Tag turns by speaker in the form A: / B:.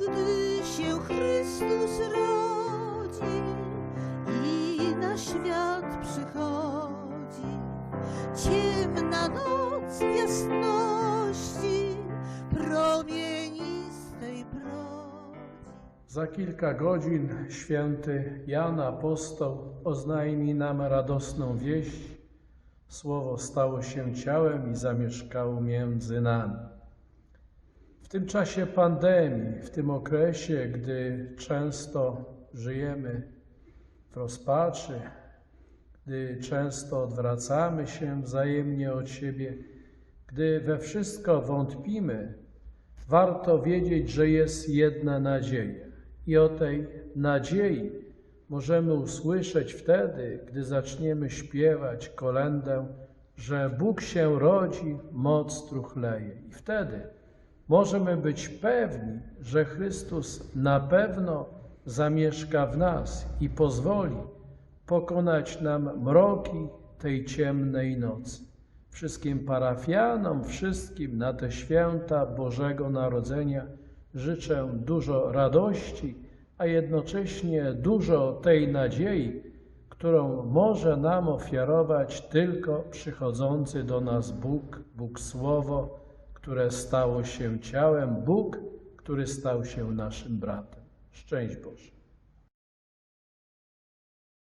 A: gdy się Chrystus rodzi i na świat przychodzi. Ciemna noc jasności promienistej brodzi.
B: Za kilka godzin święty Jan Apostoł oznajmi nam radosną wieść. Słowo stało się ciałem i zamieszkało między nami. W tym czasie pandemii, w tym okresie, gdy często żyjemy w rozpaczy, gdy często odwracamy się wzajemnie od siebie, gdy we wszystko wątpimy, warto wiedzieć, że jest jedna nadzieja. I o tej nadziei możemy usłyszeć wtedy, gdy zaczniemy śpiewać kolendę, że Bóg się rodzi, moc truchleje. I wtedy możemy być pewni, że Chrystus na pewno zamieszka w nas i pozwoli pokonać nam mroki tej ciemnej nocy. Wszystkim parafianom, wszystkim na te święta Bożego Narodzenia życzę dużo radości, a jednocześnie dużo tej nadziei, którą może nam ofiarować tylko przychodzący do nas Bóg, Bóg Słowo, które stało się ciałem, Bóg, który stał się naszym bratem. Szczęść Boże.